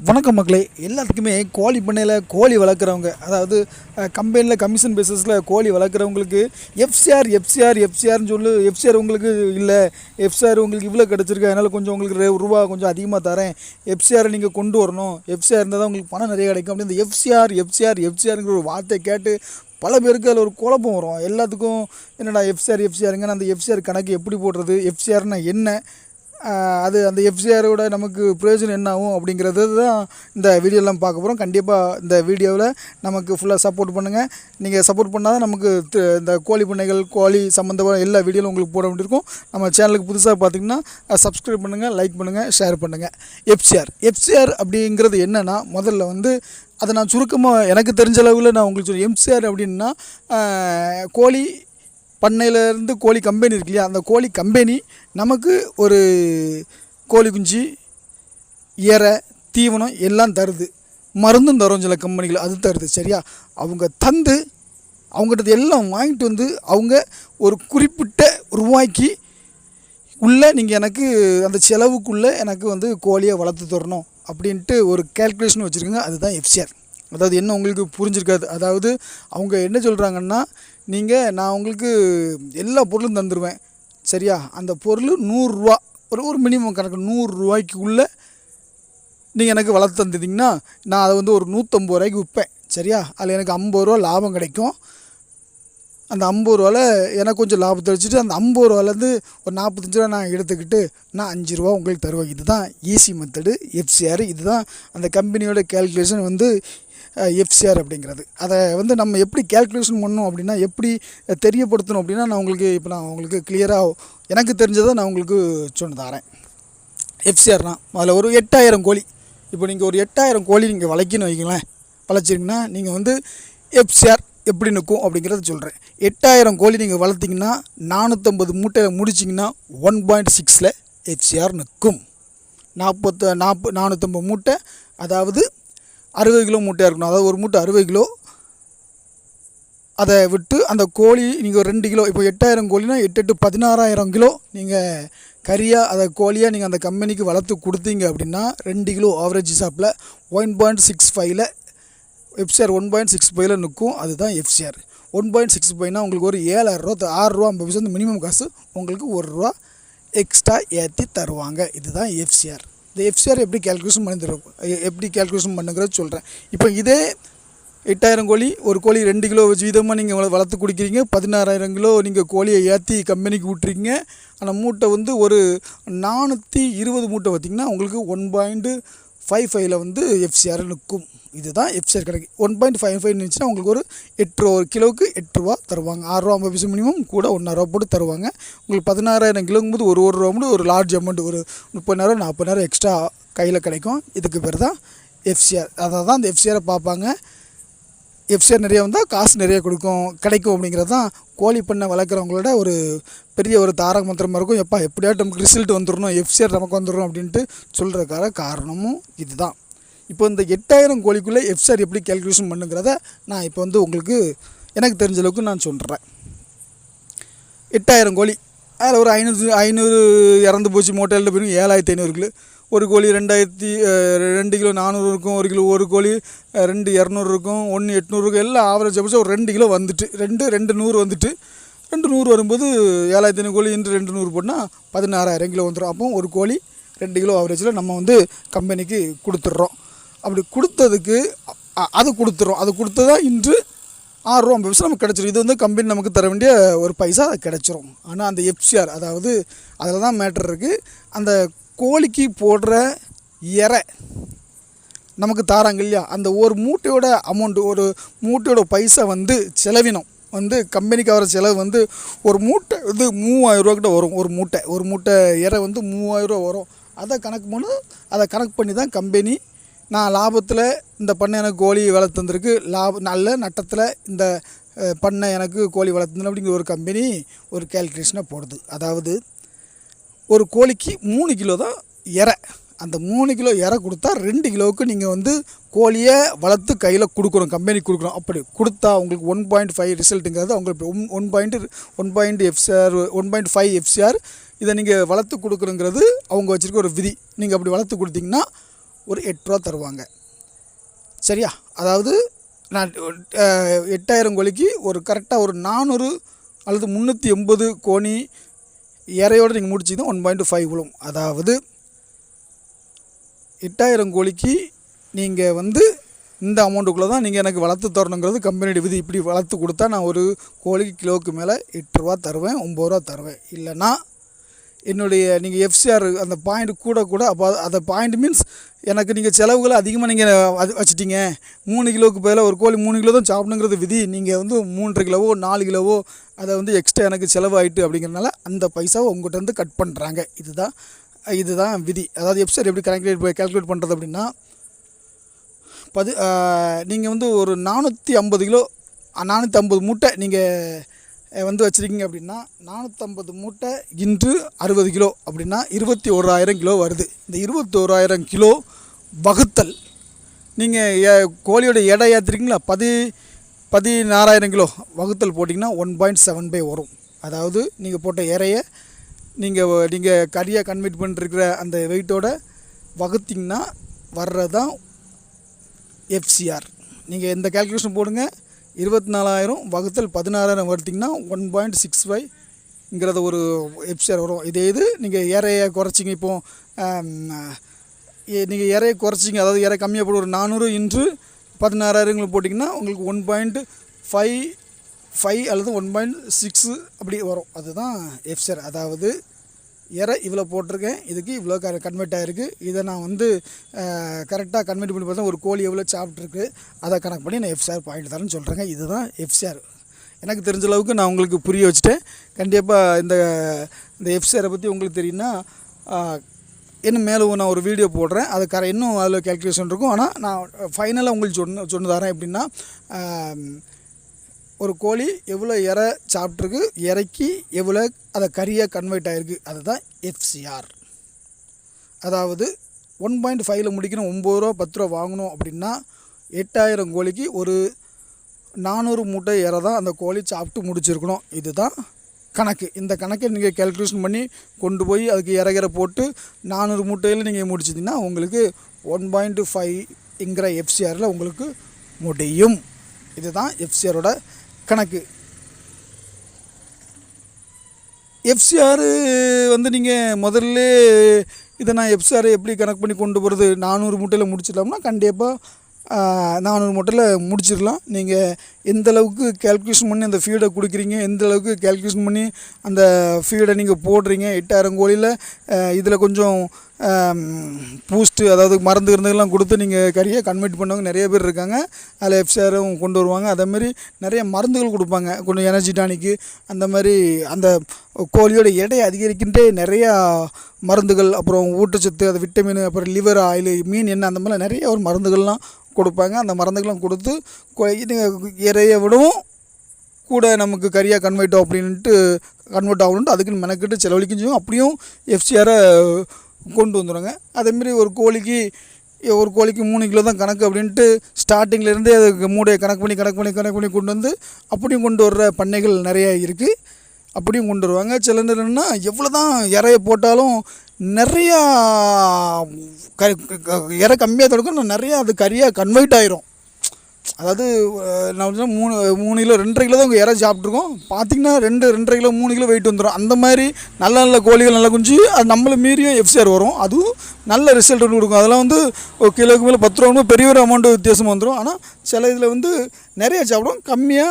வணக்கம் மக்களே எல்லாத்துக்குமே கோழி பண்ணையில் கோழி வளர்க்குறவங்க அதாவது கம்பெனியில் கமிஷன் பேசிஸில் கோழி வளர்க்குறவங்களுக்கு எஃப்சிஆர் எஃப்சிஆர் எஃப்சிஆர்னு சொல்லி எஃப்சிஆர் உங்களுக்கு இல்லை எஃப்சிஆர் உங்களுக்கு இவ்வளோ கிடச்சிருக்கு அதனால் கொஞ்சம் உங்களுக்கு ரூபா கொஞ்சம் அதிகமாக தரேன் எஃப்சிஆரை நீங்கள் கொண்டு வரணும் எஃப்சிஆர் இருந்தால் தான் உங்களுக்கு பணம் நிறைய கிடைக்கும் அப்படின்னு இந்த எஃப்சிஆர் எஃப்சிஆர் எஃப்சிஆருங்கிற ஒரு வார்த்தை கேட்டு பல பேருக்கு அதில் ஒரு குழப்பம் வரும் எல்லாத்துக்கும் என்னடா எஃப்சிஆர் எஃப்சிஆருங்க அந்த எஃப்சிஆர் கணக்கு எப்படி போடுறது எஃப்சிஆர்னால் என்ன அது அந்த எஃப்சிஆரோட நமக்கு பிரயோஜனம் என்ன ஆகும் அப்படிங்கிறது தான் இந்த வீடியோலாம் பார்க்க போகிறோம் கண்டிப்பாக இந்த வீடியோவில் நமக்கு ஃபுல்லாக சப்போர்ட் பண்ணுங்கள் நீங்கள் சப்போர்ட் பண்ணால் தான் நமக்கு இந்த கோழி பண்ணைகள் கோழி சம்மந்தமான எல்லா வீடியோலும் உங்களுக்கு போட வேண்டியிருக்கும். நம்ம சேனலுக்கு புதுசாக பார்த்தீங்கன்னா சப்ஸ்கிரைப் பண்ணுங்கள் லைக் பண்ணுங்கள் ஷேர் பண்ணுங்கள் எஃப்சிஆர் எஃப்சிஆர் அப்படிங்கிறது என்னென்னா முதல்ல வந்து அதை நான் சுருக்கமாக எனக்கு தெரிஞ்ச அளவில் நான் உங்களுக்கு சொல்லுவேன் எம்சிஆர் அப்படின்னா கோழி பண்ணையிலேருந்து கோழி கம்பெனி இருக்கு இல்லையா? அந்த கோழி கம்பெனி நமக்கு ஒரு கோழி குஞ்சு ஏரை தீவனம் எல்லாம் தருது. மருந்தும் தரும் சில கம்பெனிகள் அது தருது சரியா? அவங்க தந்து அவங்ககிட்ட எல்லாம் வாங்கிட்டு வந்து அவங்க ஒரு குறிப்பிட்ட ரூபாய்க்கு உள்ளே நீங்கள் எனக்கு அந்த செலவுக்குள்ளே எனக்கு வந்து கோழியை வளர்த்து தரணும் அப்படின்ட்டு ஒரு கேல்குலேஷன் வச்சுருக்கோங்க. அதுதான் எஃப்சிஆர் அதாவது என்ன உங்களுக்கு புரிஞ்சிருக்காது. அதாவது அவங்க என்ன சொல்கிறாங்கன்னா நீங்கள் நான் உங்களுக்கு எல்லா பொருளும் தந்துடுவேன் சரியா? அந்த பொருள் நூறுரூவா. ஒரு ஒரு மினிமம் கணக்கு நூறுரூவாய்க்கு உள்ளே நீங்கள் எனக்கு வளர்த்து தந்துட்டிங்கன்னா நான் அதை வந்து ஒரு நூற்றம்பது ரூபாய்க்கு விற்பேன். சரியா? அதில் எனக்கு ஐம்பது ரூபா லாபம் கிடைக்கும். அந்த ஐம்பது ரூபாவில் எனக்கு கொஞ்சம் லாபத்தை வச்சுட்டு அந்த ஐம்பது ரூபாலேருந்து ஒரு நாற்பத்தஞ்சு ரூபா நான் எடுத்துக்கிட்டு நான் அஞ்சு ரூபா உங்களுக்கு தருவேன். இதுதான் ஈஸி மெத்தடு எஃப்சிஆர் இதுதான் அந்த கம்பெனியோட கேல்குலேஷன் வந்து எஃப்சிஆர் அப்படிங்கிறது. அதை வந்து நம்ம எப்படி கேல்குலேஷன் பண்ணோம் அப்படின்னா எப்படி தெரியப்படுத்தணும் அப்படின்னா நான் உங்களுக்கு இப்போ நான் உங்களுக்கு கிளியராக எனக்கு தெரிஞ்சதை நான் உங்களுக்கு சொன்ன தரேன். எஃப்சிஆர்னா அதில் ஒரு எட்டாயிரம் கோழி. இப்போ நீங்கள் ஒரு எட்டாயிரம் கோழி நீங்கள் வளைக்கணும் வைங்களேன் வளைச்சிங்கன்னா நீங்கள் வந்து எஃப்சிஆர் எப்படி நிற்கும் அப்படிங்கிறத சொல்கிறேன் எட்டாயிரம் கோழி நீங்கள் வளர்த்திங்கன்னா நானூற்றம்பது மூட்டையில் முடிச்சிங்கன்னா ஒன் பாயிண்ட் சிக்ஸில் ஹெச்சிஆர் நிற்கும். நாற்பத்து நாற்பது நானூற்றம்பது மூட்டை அதாவது அறுபது கிலோ மூட்டையாக இருக்கணும். அதாவது ஒரு மூட்டை அறுபது கிலோ. அதை விட்டு அந்த கோழி நீங்கள் ரெண்டு கிலோ இப்போ எட்டாயிரம் கோழினா எட்டு எட்டு பதினாறாயிரம் கிலோ நீங்கள் கறியாக அதை கோழியாக நீங்கள் அந்த கம்பெனிக்கு வளர்த்து கொடுத்தீங்க அப்படின்னா ரெண்டு கிலோ ஆவரேஜ் ஹிசாப்பில் ஒன் பாயிண்ட் சிக்ஸ் ஃபைவ்ல எஃப்சிஆர் ஒன் பாயிண்ட் சிக்ஸ் ஃபைவ்ல நிற்கும் அதுதான் எஃப்சிஆர் ஒன் பாயிண்ட் சிக்ஸ் ஃபைவ்னா உங்களுக்கு ஒரு ஏழாயிரரூவா ஆறுரூவா ஐம்பது பைசா வந்து மினிமம் காசு உங்களுக்கு ஒரு ரூபா எக்ஸ்ட்ரா ஏற்றி தருவாங்க. இதுதான் எஃப்சிஆர் இந்த எஃப்சிஆர் எப்படி கேல்குலேஷன் பண்ணி தருவோம் எப்படி கேல்குலேஷன் பண்ணுங்கிறது சொல்கிறேன் இப்போ இதே எட்டாயிரம் கோழி ஒரு கோழி ரெண்டு கிலோ வச்சு நீங்கள் வளர்த்து குடிக்கிறீங்க. பதினாறாயிரம் கிலோ நீங்கள் கோழியை ஏற்றி கம்பெனிக்கு விட்றீங்க ஆனால் மூட்டை வந்து ஒரு நானூற்றி இருபது மூட்டை பார்த்திங்கன்னா உங்களுக்கு ஒன் பாயிண்ட்டு ஃபைவ் ஃபைவ்ல வந்து எஃப்சிஆர் நிற்கும் இதுதான் எஃப்சிஆர் கணக்கு. ஒன் பாயிண்ட் ஃபைவ் ஃபைவ் இருந்துச்சுன்னா உங்களுக்கு ஒரு எட்டு ரூபா ஒரு கிலோவுக்கு எட்டு ரூபா தருவாங்க. ஆறு ரூபா ஐம்பது பைசா மினிமம் கூட ஒன்றரூவா போட்டு தருவாங்க. உங்களுக்கு பதினாறாயிரம் கிலோங்கும்போது ஒரு ஒரு ரூபா மட்டும் ஒரு லார்ஜ் அமௌண்ட் ஒரு முப்பதாயிரம் நாற்பதாயிரம் எக்ஸ்ட்ரா கையில் கிடைக்கும். இதுக்கு பேர் தான் எஃப்சிஆர் அதை தான் அந்த எஃப்சிஆரை பார்ப்பாங்க. எஃப்சிஆர் நிறைய வந்தால் காசு நிறைய கொடுக்கும் கிடைக்கும் அப்படிங்கிறது தான் கோழி பண்ணை வளர்க்குறவங்களோட ஒரு பெரிய ஒரு தாரக மந்திரமாக இருக்கும். எப்பா எப்படியாவது நமக்கு ரிசல்ட் வந்துடணும் எஃப்சிஆர் நமக்கு வந்துடணும் அப்படின்ட்டு சொல்கிறதுக்காக காரணமும் இதுதான். இப்போ இந்த எட்டாயிரம் கோழிக்குள்ளே எஃப்சிஆர் எப்படி கேல்குலேஷன் பண்ணுங்கிறத நான் இப்போ வந்து உங்களுக்கு எனக்கு தெரிஞ்ச அளவுக்கு நான் சொல்கிறேன் எட்டாயிரம் கோழி. அதில் ஒரு ஐநூறு ஐநூறு இறந்து போச்சு மோட்டையில் போய் ஏழாயிரத்தி ஐநூறு கிலோ. ஒரு கோழி ரெண்டாயிரத்தி ரெண்டு கிலோ நானூறு இருக்கும் ஒரு கிலோ ஒரு கோழி ரெண்டு இரநூறு இருக்கும் ஒன்று எட்நூறு இருக்கும் எல்லாம் ஆவரேஜ் பட்சம் ஒரு ரெண்டு கிலோ வந்துட்டு ரெண்டு ரெண்டு நூறு வந்துட்டு ரெண்டு நூறு வரும்போது ஏழாயிரத்தி ஐநூறு கோழி இன்று ரெண்டு நூறு போட்டால் பதினாறாயிரம் கிலோ வந்துடும் அப்போ ஒரு கோழி ரெண்டு கிலோ ஆவரேஜில் நம்ம வந்து கம்பெனிக்கு கொடுத்துட்றோம். அப்படி கொடுத்ததுக்கு அ- அது கொடுத்துரும் அது கொடுத்ததா இன்று ஆறுரூவா ஐம்பது பைசா நமக்கு கிடச்சிரும். இது வந்து கம்பெனி நமக்கு தர வேண்டிய ஒரு பைசா அது கிடச்சிரும். ஆனால் அந்த எஃப்சிஆர் அதாவது அதில் தான் மேட்டர் இருக்குது அந்த கோழிக்கு போடுற இறை நமக்கு தாராங்க இல்லையா? அந்த ஒரு மூட்டையோட அமௌண்ட்டு ஒரு மூட்டையோட பைசா வந்து செலவினம். வந்து கம்பெனிக்கு வர செலவு வந்து ஒரு மூட்டை வந்து மூவாயிரரூவா கிட்ட வரும். ஒரு மூட்டை. ஒரு மூட்டை இறை வந்து மூவாயிரரூவா வரும். அதை கணக்கு பண்ணி அதை கணக்கு பண்ணி தான் கம்பெனி நான் லாபத்தில் இந்த பண்ணை எனக்கு கோழி வளர்த்து தந்திருக்கு. லாப நல்ல நட்டத்தில் இந்த பண்ணை எனக்கு கோழி வளர்த்து அப்படிங்கிற ஒரு கம்பெனி ஒரு கேல்குலேஷனை போடுது. அதாவது ஒரு கோழிக்கு மூணு கிலோ தான் இறை அந்த மூணு கிலோ இறை கொடுத்தா ரெண்டு கிலோவுக்கு நீங்கள் வந்து கோழியை வளர்த்து கையில் கொடுக்கணும் கம்பெனிக்கு கொடுக்கணும். அப்படி கொடுத்தா உங்களுக்கு ஒன் பாயிண்ட் ஃபைவ் ரிசல்ட்டுங்கிறது அவங்களுக்கு one one point one point FCR one point five FCR இதை நீங்கள் வளர்த்து கொடுக்குறங்கிறது அவங்க வச்சுருக்க ஒரு விதி. நீங்கள் அப்படி வளர்த்து கொடுத்தீங்கன்னா ஒரு எட்ரூவா தருவாங்க. சரியா? அதாவது நான் எட்டாயிரம் கோழிக்கு ஒரு கரெக்டாக ஒரு நானூறு அல்லது முந்நூற்றி எண்பது கோணி இறையோடு நீங்கள் முடிச்சிங்கன்னா ஒன் பாயிண்ட் ஃபைவ் விழும். அதாவது எட்டாயிரம் கோழிக்கு நீங்கள் வந்து இந்த அமௌண்ட்டுக்குள்ளே தான் நீங்கள் எனக்கு வளர்த்து தரணுங்கிறது கம்பெனியோட விதி. இப்படி வளர்த்து கொடுத்தா நான் ஒரு கோழிக்கு கிலோவுக்கு மேலே எட்டு ரூபா தருவேன் ஒம்பது ரூபா தருவேன். இல்லைன்னா என்னுடைய நீங்கள் எஃப்சிஆர் அந்த பாயிண்ட் கூட கூட அப்போ அந்த பாயிண்ட் மீன்ஸ் எனக்கு நீங்கள் செலவுகளை அதிகமாக நீங்கள் அது வச்சுட்டீங்க. மூணு கிலோவுக்கு பதிலாக ஒரு கோழி மூணு கிலோ தான் சாப்பிடுங்கிறது விதி. நீங்கள் வந்து மூன்றரை கிலோவோ நாலு கிலோவோ அதை வந்து எக்ஸ்ட்ரா எனக்கு செலவாயிட்டு அப்படிங்கிறனால அந்த பைசாவை உங்கள்கிட்ட இருந்து கட் பண்ணுறாங்க இதுதான் இதுதான் விதி. அதாவது எஃப்சிஆர் எப்படி கால்குலேட் கால்குலேட் பண்ணுறது அப்படின்னா பது நீங்கள் வந்து ஒரு நானூற்றி ஐம்பது கிலோ நானூற்றி ஐம்பது மூட்டை நீங்கள் வந்து வச்சுருக்கீங்க அப்படின்னா நானூற்றம்பது மூட்டை இன்று அறுபது கிலோ அப்படின்னா இருபத்தி ஓராயிரம் கிலோ வருது. இந்த இருபத்தி ஓராயிரம் கிலோ வகுத்தல் நீங்கள் கோழியோட எடை ஏற்றுறீங்களா பதி பதினாறாயிரம் கிலோ வகுத்தல் போட்டிங்கன்னா ஒன் பாயிண்ட் செவன் பை வரும். அதாவது நீங்கள் போட்ட இறைய நீங்கள் நீங்கள் கரியாக கன்வெர்ட் பண்ணிருக்கிற அந்த வெயிட்டோட வகுத்திங்கன்னா வர்றது தான் எஃப்சிஆர் நீங்கள் எந்த கேல்குலேஷன் போடுங்க. இருபத்தி நாலாயிரம் வகுத்தல் பதினாறாயிரம் வருத்திங்கன்னா ஒன் பாயிண்ட் சிக்ஸ் ஃபைவ்ங்கிறத ஒரு எஃப்சிஆர் வரும். இதே இது நீங்கள் ஏறையை குறைச்சிங்க இப்போது நீங்கள் இறைய குறைச்சிங்க அதாவது இறை கம்மியாக போட்டு ஒரு நானூறு இன்று பதினாறாயிரங்களை போட்டிங்கன்னா உங்களுக்கு ஒன் பாயிண்ட் ஃபைவ் ஃபைவ் அல்லது ஒன் பாயிண்ட் சிக்ஸு அப்படி வரும். அதுதான் எஃப்சிஆர் அதாவது இறை இவ்வளோ போட்டிருக்கேன். இதுக்கு இவ்வளோ க கன்வெர்ட் ஆகிருக்கு இதை நான் வந்து கரெக்டாக கன்வெர்ட் பண்ணி பார்த்தா ஒரு கோழி எவ்வளோ சாப்பிட்ருக்கு அதை கணக்கு பண்ணி நான் எஃப்சிஆர் பாயிண்ட் தரேன்னு சொல்கிறேங்க இதுதான் எஃப்சிஆர் எனக்கு தெரிஞ்ச அளவுக்கு நான் உங்களுக்கு புரிய வச்சுட்டேன். கண்டிப்பாக இந்த இந்த எஃப்சிஆரை பற்றி உங்களுக்கு தெரியும்னா இன்னும் மேலே நான் ஒரு வீடியோ போடுறேன். அது கர இன்னும் அதில் கேல்குலேஷன் இருக்கும். ஆனால் நான் ஃபைனலாக உங்களுக்கு சொன்ன சொன்னதாரேன் எப்படின்னா ஒரு கோழி எவ்வளோ இறை சாப்பிட்ருக்கு இறைக்கி எவ்வளோ அதை கறியாக கன்வெர்ட் ஆகிருக்கு அதுதான் எஃப்சிஆர் அதாவது ஒன் பாயிண்ட் ஃபைவ்ல முடிக்கணும் ஒம்பது ரூபா பத்து ரூபா வாங்கணும் அப்படின்னா எட்டாயிரம் கோழிக்கு ஒரு நானூறு மூட்டை இறை தான் அந்த கோழி சாப்பிட்டு முடிச்சிருக்கணும். இதுதான் கணக்கு. இந்த கணக்கை நீங்கள் கேல்குலேஷன் பண்ணி கொண்டு போய் அதுக்கு இறகிற போட்டு நானூறு மூட்டையில் நீங்கள் முடிச்சிங்கன்னா உங்களுக்கு ஒன் பாயிண்ட் ஃபைவ்ங்கிற எஃப்சிஆரில் உங்களுக்கு முடியும். இதுதான் எஃப்சிஆரோட கணக்கு. எஃப்சிஆர் வந்து நீங்கள் முதல்ல இதை நான் எஃப்சிஆர் எப்படி கணக்கு பண்ணி கொண்டு போகிறது நானூறு மூட்டையில் முடிச்சிடலாம்னா கண்டிப்பாக நானூறு மூட்டையில் முடிச்சிடலாம். நீங்கள் எந்த அளவுக்கு கேல்குலேஷன் பண்ணி அந்த ஃபீடை கொடுக்குறீங்க எந்த அளவுக்கு கேல்குலேஷன் பண்ணி அந்த ஃபீடை நீங்கள் போடுறீங்க எட்டாயிரம் கோழியில் இதில் கொஞ்சம் பூஸ்ட்டு அதாவது மருந்து இருந்ததெல்லாம் கொடுத்து நீங்கள் கறியை கன்வெர்ட் பண்ணவங்க நிறைய பேர் இருக்காங்க. அதில் எஃப்சிஆரும் கொண்டு வருவாங்க. அதேமாரி நிறைய மருந்துகள் கொடுப்பாங்க. கொஞ்சம் எனர்ஜி டானிக்கு அந்த மாதிரி அந்த கோழியோட எடை அதிகரிக்கின்றே நிறையா மருந்துகள் அப்புறம் ஊட்டச்சத்து அது விட்டமின் அப்புறம் லிவர் ஆயில் மீன் என்ன அந்த மாதிரிலாம் நிறைய ஒரு மருந்துகள்லாம் கொடுப்பாங்க. அந்த மருந்துகள்லாம் கொடுத்து இறைய விடவும் கூட நமக்கு கறியாக கன்வெர்ட் அப்படின்ட்டு கன்வெர்ட் ஆகணுன்ட்டு அதுக்குன்னு மெனக்கிட்டு செலவழிக்கும் செய்யும். அப்படியும் எஃப்சிஆரை கொண்டு வந்துடுங்க அதேமாரி ஒரு கோழிக்கு ஒரு கோழிக்கு மூணு கிலோ தான் கணக்கு அப்படின்ட்டு ஸ்டார்டிங்லேருந்தே அதுக்கு மூடையை கணக்கு பண்ணி கணக்கு பண்ணி கணக்கு பண்ணி கொண்டு வந்து அப்படியும் கொண்டு வர்ற பண்ணைகள் நிறைய இருக்குது அப்படியும் கொண்டு வருவாங்க. சில நேரம்னா எவ்வளோ தான் இறைய போட்டாலும் நிறையா க இறை கம்மியாக தொடக்கம் நிறையா அது கறியாக கன்வெர்ட் ஆயிரும். அதாவது நான் மூணு மூணு கிலோ ரெண்டரை கிலோ தான் உங்கள் யாராவது சாப்பிட்ருக்கோம் பார்த்திங்கன்னா ரெண்டு ரெண்டரை கிலோ மூணு கிலோ வெயிட் வந்துடும் அந்த மாதிரி நல்ல நல்ல கோழிகள் நல்லா குஞ்சு அது நம்மளை மீறியும் எஃப்சிஆர் வரும். அதுவும் நல்ல ரிசல்ட் கொடுக்கும். அதெல்லாம் வந்து ஒரு கிலோவுக்கு மேலே பத்து ரூபா பெரிய ஒரு அமௌண்ட்டு வித்தியாசமாக வந்துடும் ஆனால் சில இதில் வந்து நிறைய சாப்பிடும் கம்மியாக